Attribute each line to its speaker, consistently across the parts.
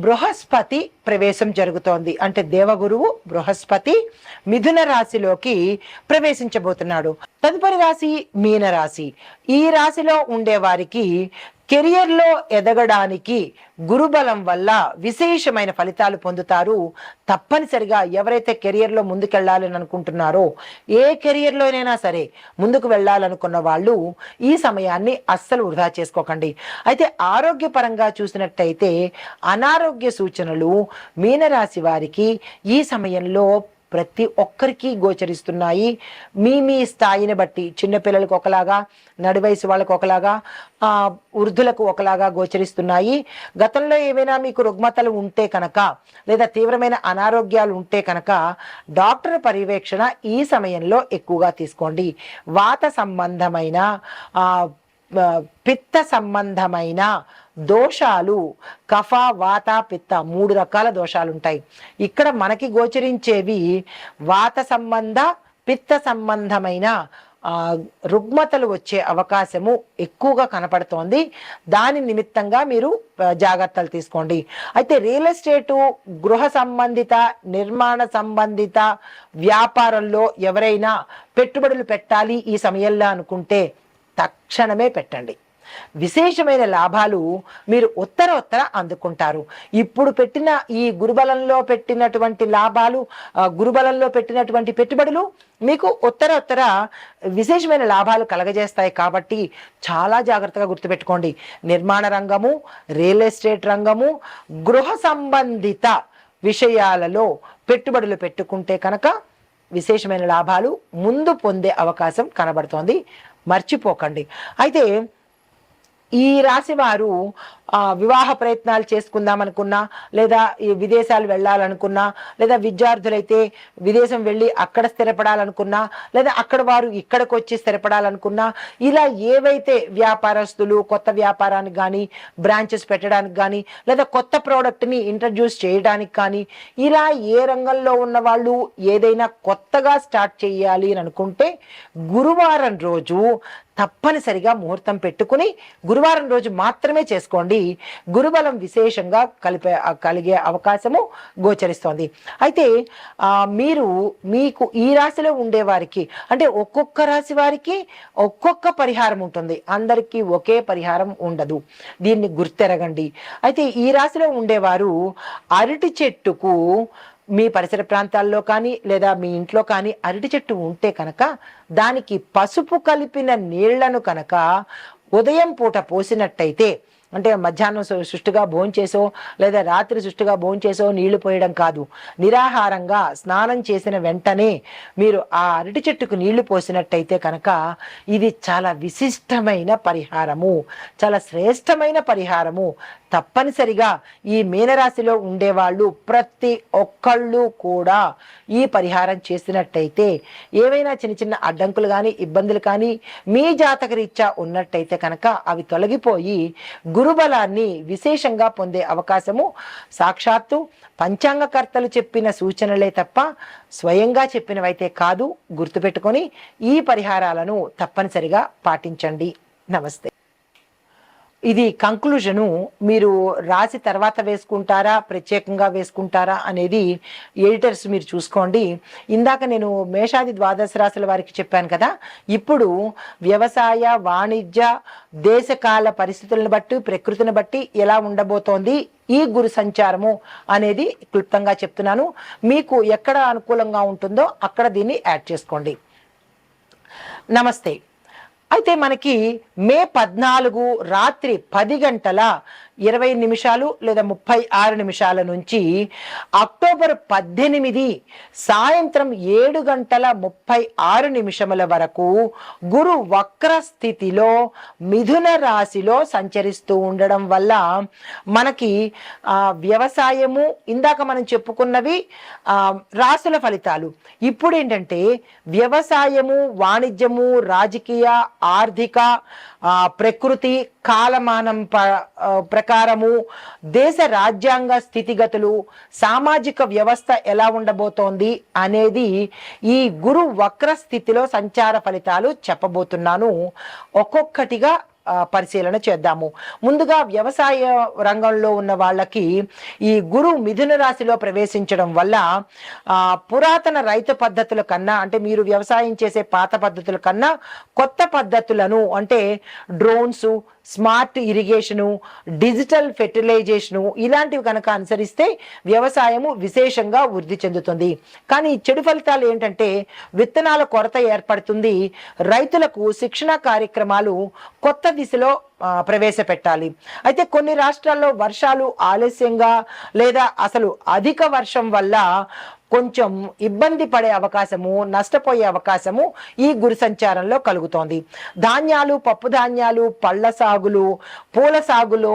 Speaker 1: బృహస్పతి ప్రవేశం జరుగుతోంది. అంటే దేవగురువు బృహస్పతి మిథున రాశిలోకి ప్రవేశించబోతున్నాడు. తదుపరి రాశి మీన రాశి ఈ రాశిలో ఉండే వారికి కెరియర్లో ఎదగడానికి గురుబలం వల్ల విశేషమైన ఫలితాలు పొందుతారు. తప్పనిసరిగా ఎవరైతే కెరియర్లో ముందుకెళ్ళాలని అనుకుంటున్నారో ఏ కెరియర్లోనైనా సరే ముందుకు వెళ్ళాలనుకున్న వాళ్ళు ఈ సమయాన్ని అస్సలు వృధా చేసుకోకండి. అయితే ఆరోగ్యపరంగా చూసినట్టయితే అనారోగ్య సూచనలు మీనరాశి వారికి ఈ సమయంలో ప్రతి ఒక్కరికి గోచరిస్తున్నాయి. మీ మీ స్థాయిని బట్టి చిన్నపిల్లలకు ఒకలాగా నడివయసు వాళ్ళకు ఒకలాగా వృద్ధులకు ఒకలాగా గోచరిస్తున్నాయి. గతంలో ఏమైనా మీకు రుగ్మతలు ఉంటే కనుక లేదా తీవ్రమైన అనారోగ్యాలు ఉంటే కనుక డాక్టర్ పర్యవేక్షణ ఈ సమయంలో ఎక్కువగా తీసుకోండి. వాత సంబంధమైన పిత్త సంబంధమైన దోషాలు కఫ వాత పిత్త మూడు రకాల దోషాలు ఉంటాయి ఇక్కడ మనకి గోచరించేవి వాత సంబంధ పిత్త సంబంధమైన రుగ్మతలు వచ్చే అవకాశము ఎక్కువగా కనపడుతోంది. దాని నిమిత్తంగా మీరు జాగ్రత్తలు తీసుకోండి. అయితే రియల్ ఎస్టేటు గృహ సంబంధిత నిర్మాణ సంబంధిత వ్యాపారంలో ఎవరైనా పెట్టుబడులు పెట్టాలి ఈ సమయంలో అనుకుంటే తక్షణమే పెట్టండి. విశేషమైన లాభాలు మీరు ఉత్తర ఉత్తర అందుకుంటారు. ఇప్పుడు పెట్టిన ఈ గురుబలంలో పెట్టినటువంటి లాభాలు గురుబలంలో పెట్టినటువంటి పెట్టుబడులు మీకు ఉత్తర ఉత్తర విశేషమైన లాభాలు కలగజేస్తాయి కాబట్టి చాలా జాగ్రత్తగా గుర్తుపెట్టుకోండి. నిర్మాణ రంగము రియల్ ఎస్టేట్ రంగము గృహ సంబంధిత విషయాలలో పెట్టుబడులు పెట్టుకుంటే కనుక విశేషమైన లాభాలు ముందు పొందే అవకాశం కనబడుతోంది. మర్చిపోకండి. అయితే ఈ రాశి వారు ఆ, వివాహ ప్రయత్నాలు చేసుకుందాం అనుకున్నా లేదా ఈ విదేశాలు వెళ్ళాలనుకున్నా లేదా విద్యార్థులైతే విదేశం వెళ్ళి అక్కడ స్థిరపడాలనుకున్నా లేదా అక్కడ వారు ఇక్కడికి వచ్చి స్థిరపడాలనుకున్నా ఇలా ఏవైతే వ్యాపారస్తులు కొత్త వ్యాపారానికి కానీ బ్రాంచెస్ పెట్టడానికి కానీ లేదా కొత్త ప్రోడక్ట్ని ఇంట్రడ్యూస్ చేయడానికి కానీ ఇలా ఏ రంగంలో ఉన్న వాళ్ళు ఏదైనా కొత్తగా స్టార్ట్ చేయాలి అని అనుకుంటే గురువారం రోజు తప్పనిసరిగా ముహూర్తం పెట్టుకుని గురువారం రోజు మాత్రమే చేసుకోండి. గురుబలం విశేషంగా కలిపే కలిగే అవకాశము గోచరిస్తోంది. అయితే మీరు మీకు ఈ రాశిలో ఉండే వారికి అంటే ఒక్కొక్క రాశి వారికి ఒక్కొక్క పరిహారం ఉంటుంది. అందరికీ ఒకే పరిహారం ఉండదు. దీన్ని గుర్తెరగండి. అయితే ఈ రాశిలో ఉండేవారు అరటి చెట్టుకు మీ పరిసర ప్రాంతాల్లో కానీ లేదా మీ ఇంట్లో కానీ అరటి చెట్టు ఉంటే కనుక దానికి పసుపు కలిపిన నీళ్ళను కనుక ఉదయం పూట పోసినట్టయితే అంటే మధ్యాహ్నం సు- సుష్టిగా భోంచేసో లేదా రాత్రి సుష్టిగా భోంచేసో నీళ్ళు పోయడం కాదు. నిరాహారంగా స్నానం చేసిన వెంటనే మీరు ఆ అరటి చెట్టుకు నీళ్ళు పోసినట్టయితే కనుక ఇది చాలా విశిష్టమైన పరిహారము. చాలా శ్రేష్టమైన పరిహారము. తప్పనిసరిగా ఈ మీనరాశిలో ఉండేవాళ్ళు ప్రతి ఒక్కళ్ళు కూడా ఈ పరిహారం చేసినట్టయితే ఏవైనా చిన్న చిన్న అడ్డంకులు కానీ ఇబ్బందులు కానీ మీ జాతక రీత్యా ఉన్నట్టయితే కనుక అవి తొలగిపోయి గురుబలాన్ని విశేషంగా పొందే అవకాశము సాక్షాత్తు పంచాంగకర్తలు చెప్పిన సూచనలే తప్ప స్వయంగా చెప్పినవైతే కాదు. గుర్తుపెట్టుకొని ఈ పరిహారాలను తప్పనిసరిగా పాటించండి. నమస్తే. ఇది కంక్లూజను మీరు రాసి తర్వాత వేసుకుంటారా ప్రత్యేకంగా వేసుకుంటారా అనేది ఎడిటర్స్ మీరు చూసుకోండి. ఇందాక నేను మేషాది ద్వాదశ రాశుల వారికి చెప్పాను కదా ఇప్పుడు వ్యవసాయ వాణిజ్య దేశకాల పరిస్థితులను బట్టి ప్రకృతిని బట్టి ఎలా ఉండబోతోంది ఈ గురు సంచారము అనేది క్లుప్తంగా చెప్తున్నాను. మీకు ఎక్కడ అనుకూలంగా ఉంటుందో అక్కడ దీన్ని యాడ్ చేసుకోండి. నమస్తే. అయితే మనకి మే పద్నాలుగు రాత్రి పది గంటల ఇరవై నిమిషాలు లేదా ముప్పై ఆరు నిమిషాల నుంచి అక్టోబర్ పద్దెనిమిది సాయంత్రం ఏడు గంటల ముప్పై ఆరు నిమిషముల వరకు గురు వక్ర స్థితిలో మిథున రాశిలో సంచరిస్తూ ఉండడం వల్ల మనకి వ్యవసాయము ఇందాక మనం చెప్పుకున్నవి రాశుల రాసుల ఫలితాలు. ఇప్పుడు ఏంటంటే వ్యవసాయము వాణిజ్యము రాజకీయ ఆర్థిక ప్రకృతి కాలమానం ప- ప్రకారము దేశ రాజ్యాంగ స్థితిగతులు సామాజిక వ్యవస్థ ఎలా ఉండబోతోంది అనేది ఈ గురు వక్ర స్థితిలో సంచార ఫలితాలు చెప్పబోతున్నాను. ఒక్కొక్కటిగా పరిశీలన చేద్దాము. ముందుగా వ్యవసాయ రంగంలో ఉన్న వాళ్ళకి ఈ గురు మిథున రాశిలో ప్రవేశించడం వల్ల పురాతన రైతు పద్ధతుల కన్నా అంటే మీరు వ్యవసాయం చేసే పాత పద్ధతుల కన్నా కొత్త పద్ధతులను అంటే drones smart irrigation digital fertilization ఇలాంటివి కనుక అనుసరిస్తే వ్యవసాయము విశేషంగా వృద్ధి చెందుతుంది. కానీ చెడు ఫలితాలు ఏంటంటే విత్తనాల కొరత ఏర్పడుతుంది. రైతులకు శిక్షణ కార్యక్రమాలు కొత్త దిశలో ప్రవేశపెట్టాలి. అయితే కొన్ని రాష్ట్రాల్లో వర్షాలు ఆలస్యంగా లేదా అసలు అధిక వర్షం వల్ల కొంచెం ఇబ్బంది పడే అవకాశము నష్టపోయే అవకాశము ఈ గురి సంచారంలో కలుగుతోంది. ధాన్యాలు పప్పు ధాన్యాలు పళ్ళ సాగులు పూల సాగులో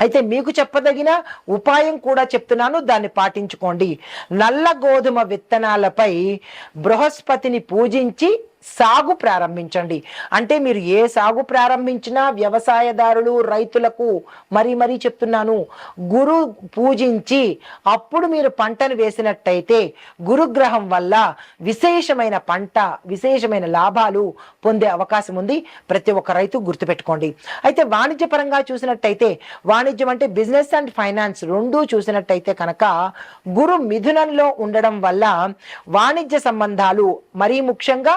Speaker 1: అయితే మీకు చెప్పదగిన ఉపాయం కూడా చెప్తున్నాను దాన్ని పాటించుకోండి. నల్ల గోధుమ విత్తనాలపై బృహస్పతిని పూజించి సాగు ప్రారంభించండి. అంటే మీరు ఏ సాగు ప్రారంభించినా వ్యవసాయదారులు రైతులకు మరీ మరీ చెప్తున్నాను గురు పూజించి అప్పుడు మీరు పంటను వేసినట్టయితే గురుగ్రహం వల్ల విశేషమైన పంట విశేషమైన లాభాలు పొందే అవకాశం ఉంది. ప్రతి ఒక్క రైతు గుర్తుపెట్టుకోండి. అయితే వాణిజ్యపరంగా చూసినట్టయితే వాణిజ్యం అంటే బిజినెస్ అండ్ ఫైనాన్స్ రెండూ చూసినట్టయితే కనుక గురు మిథునంలో ఉండడం వల్ల వాణిజ్య సంబంధాలు మరీ ముఖ్యంగా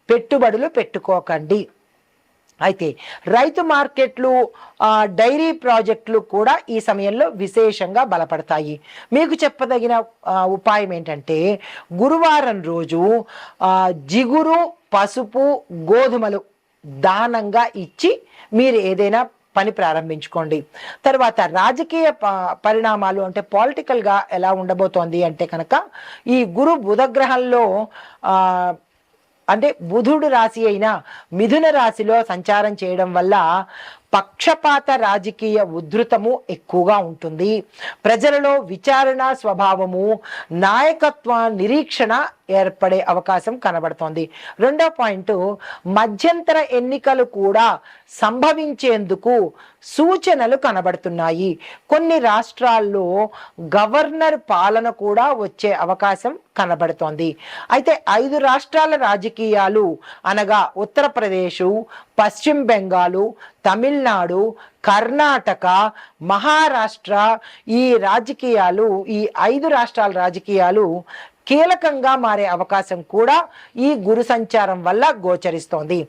Speaker 1: పెట్టుబడులు పెట్టుకోకండి. అయితే రైతు మార్కెట్లు డైరీ ప్రాజెక్టులు కూడా ఈ సమయంలో విశేషంగా బలపడతాయి. మీకు చెప్పదగిన ఉపాయం ఏంటంటే గురువారం రోజు జిగురు పసుపు గోధుమలు దానంగా ఇచ్చి మీరు ఏదైనా పని ప్రారంభించుకోండి. తర్వాత రాజకీయ ప- పరిణామాలు అంటే పాలిటికల్గా ఎలా ఉండబోతోంది అంటే కనుక ఈ గురు బుధగ్రహంలో ఆ, అంటే బుధుడు రాశి అయిన మిథున రాశిలో సంచారం చేయడం వల్ల పక్షపాత రాజకీయ ఉధృతము ఎక్కువగా ఉంటుంది. ప్రజలలో విచారణ స్వభావము నాయకత్వ నిరీక్షణ ఏర్పడే అవకాశం కనబడుతోంది. రెండో పాయింట్ మధ్యంతర ఎన్నికలు కూడా సంభవించేందుకు సూచనలు కనబడుతున్నాయి. కొన్ని రాష్ట్రాల్లో గవర్నర్ పాలన కూడా వచ్చే అవకాశం కనబడుతోంది. అయితే ఐదు రాష్ట్రాల రాజకీయాలు అనగా ఉత్తరప్రదేశ్ పశ్చిమ బెంగాలు తమిళనాడు కర్ణాటక మహారాష్ట్ర ఈ రాజకీయాలు ఈ ఐదు రాష్ట్రాల రాజకీయాలు కీలకంగా మారే అవకాశం కూడా ఈ గురు సంచారం వల్ల గోచరిస్తోంది.